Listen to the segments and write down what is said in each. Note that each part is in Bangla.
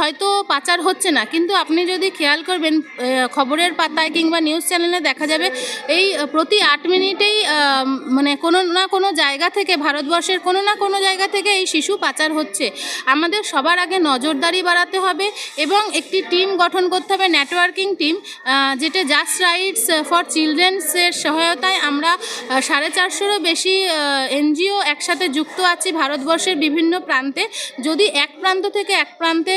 হয়তো পাচার হচ্ছে না, কিন্তু আপনি যদি খেয়াল করবেন খবরের পাতায় কিংবা নিউজ চ্যানেলে দেখা যাবে, এই প্রতি আট মিনিটেই মানে কোনো না কোনো জায়গা থেকে, ভারতবর্ষের কোনো না কোনো জায়গা থেকে এই শিশু পাচার হচ্ছে। আমাদের সবার আগে নজরদারি বাড়াতে হবে এবং একটি টিম গঠন করতে হবে নেটওয়ার্কিং টিম যেটা জাস্ট রাইটস ফর চিলড্রেন্সের সহায়তায় আমরা সাড়ে চারশোরও বেশি এনজিও একসাথে যুক্ত আছি ভারতবর্ষের বিভিন্ন প্রান্তে। যদি এক প্রান্ত থেকে এক প্রান্তে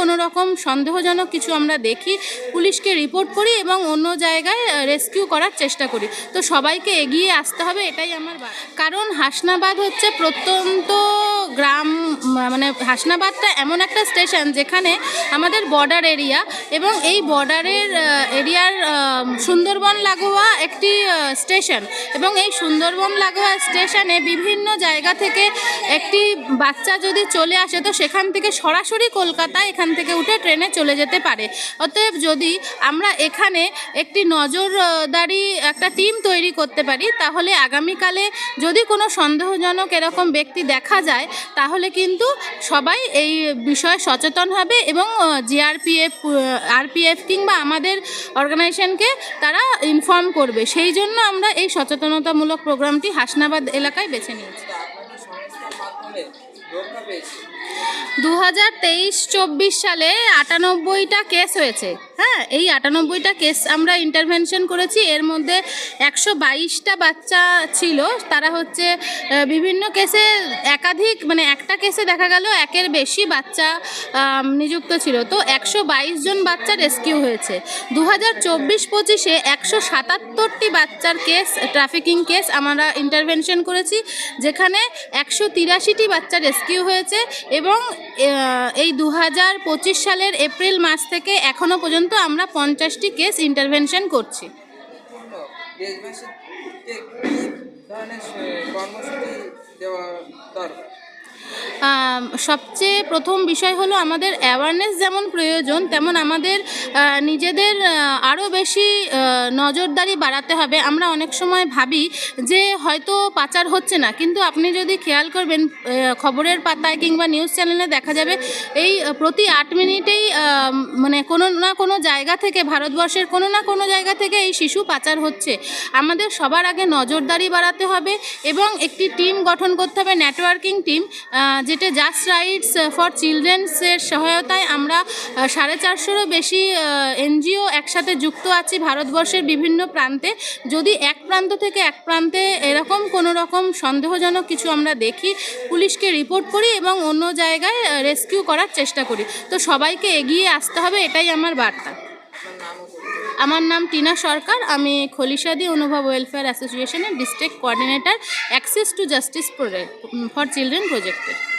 কোনো রকম সন্দেহজনক কিছু আমরা দেখি, পুলিশকে রিপোর্ট করি এবং অন্য জায়গায় রেস্কিউ করার চেষ্টা করি। তো সবাইকে এগিয়ে আসতে হবে, এটাই আমার কারণ হাসনাবাদ হচ্ছে প্রত্যন্ত মানে হাসনাবাদটা এমন একটা স্টেশন যেখানে আমাদের বর্ডার এরিয়া এবং এই বর্ডারের এরিয়ার সুন্দরবন লাগোয়া একটি স্টেশন। এবং এই সুন্দরবন লাগোয়া স্টেশনে বিভিন্ন জায়গা থেকে একটি বাচ্চা যদি চলে আসে, তো সেখান থেকে সরাসরি কলকাতা এখান থেকে উঠে ট্রেনে চলে যেতে পারে। অতএব যদি আমরা এখানে একটি নজরদারি, একটা টিম তৈরি করতে পারি, তাহলে আগামীকালে যদি কোনো সন্দেহজনক এরকম ব্যক্তি দেখা যায়, তাহলে কিন্তু সবাই এই বিষয়ে সচেতন হবে এবং জিআরপিএফ আরপিএফ কিংবা আমাদের অর্গানাইজেশনকে তারা ইনফর্ম করবে। সেই জন্য আমরা এই সচেতনতামূলক প্রোগ্রামটি হাসনাবাদ এলাকায় বেছে নিয়েছি। দু হাজার তেইশ চব্বিশ সালে আটানব্বইটা কেস হয়েছে। হ্যাঁ এই আটানব্বইটা কেস আমরা ইন্টারভেনশন করেছি। এর মধ্যে একশো বাইশটা বাচ্চা ছিল। তারা হচ্ছে বিভিন্ন কেসে একাধিক মানে একটা কেসে দেখা গেল একের বেশি বাচ্চা নিযুক্ত ছিল। তো একশো বাইশ জন বাচ্চা রেস্কিউ হয়েছে। দু হাজার চব্বিশ পঁচিশে একশো সাতাত্তরটি বাচ্চার কেস ট্রাফিকিং কেস আমরা ইন্টারভেনশন করেছি, যেখানে একশো তিরাশিটি বাচ্চা রেস্কিউ হয়েছে এবং এই দু হাজার পঁচিশ সালের এপ্রিল মাস থেকে এখনও পর্যন্ত আমরা পঞ্চাশটি কেস ইন্টারভেনশন করছি। কর্মসূচি দেওয়া দরকার? সবচেয়ে প্রথম বিষয় হলো আমাদের অ্যাওয়ারনেস যেমন প্রয়োজন, তেমন আমাদের নিজেদের আরও বেশি নজরদারি বাড়াতে হবে। আমরা অনেক সময় ভাবি যে হয়তো পাচার হচ্ছে না, কিন্তু আপনি যদি খেয়াল করবেন খবরের পাতায় কিংবা নিউজ চ্যানেলে দেখা যাবে, এই প্রতি আট মিনিটেই মানে কোনো না কোনো জায়গা থেকে, ভারতবর্ষের কোনো না কোনো জায়গা থেকে এই শিশু পাচার হচ্ছে। আমাদের সবার আগে নজরদারি বাড়াতে হবে এবং একটি টিম গঠন করতে হবে নেটওয়ার্কিং টিম যেটা জাস্ট রাইটস ফর চিলড্রেন্সের সহায়তায় আমরা সাড়ে চারশোরও বেশি এনজিও একসাথে যুক্ত আছি ভারতবর্ষের বিভিন্ন প্রান্তে। যদি এক প্রান্ত থেকে এক প্রান্তে এরকম কোনো রকম সন্দেহজনক কিছু আমরা দেখি, পুলিশকে রিপোর্ট করি এবং অন্য জায়গায় রেস্কিউ করার চেষ্টা করি। তো সবাইকে এগিয়ে আসতে হবে। এটাই আমার বার্তা। আমার নাম টিনা সরকার, আমি খলিশাদি অনুভব ওয়েলফেয়ার অ্যাসোসিয়েশনের district coordinator access to justice for children প্রজেক্টের